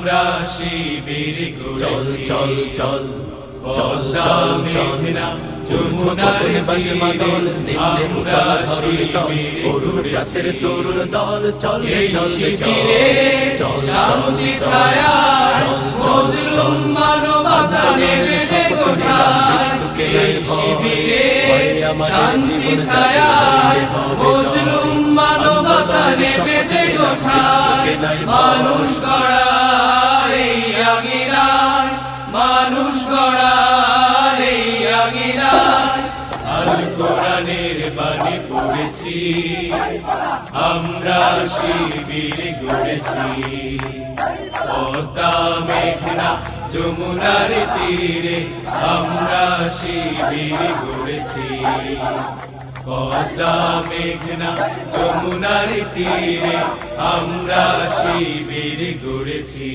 আমরা শিবির চল চল চল পদ্মা মেঘনা যমুনার তীরে আমরা শিবির গড়েছি তরুণ দল চল এই চল শিবিরে শান্তি ছায়া মজলুম মানবতা নেবে কোঠায় শিবিরে শান্তি ছায়া মজলুম মানবতা নেবে কোঠায় মানুষ গড়ার আল কোরআনের বাণী পড়েছি। আমরা শিবির গড়েছি। পদ্মা মেঘনা যমুনার তীরে আমরা শিবির গড়েছি। পদ্মা মেঘনা যমুনার তীরে আমরা শিবির গড়েছি।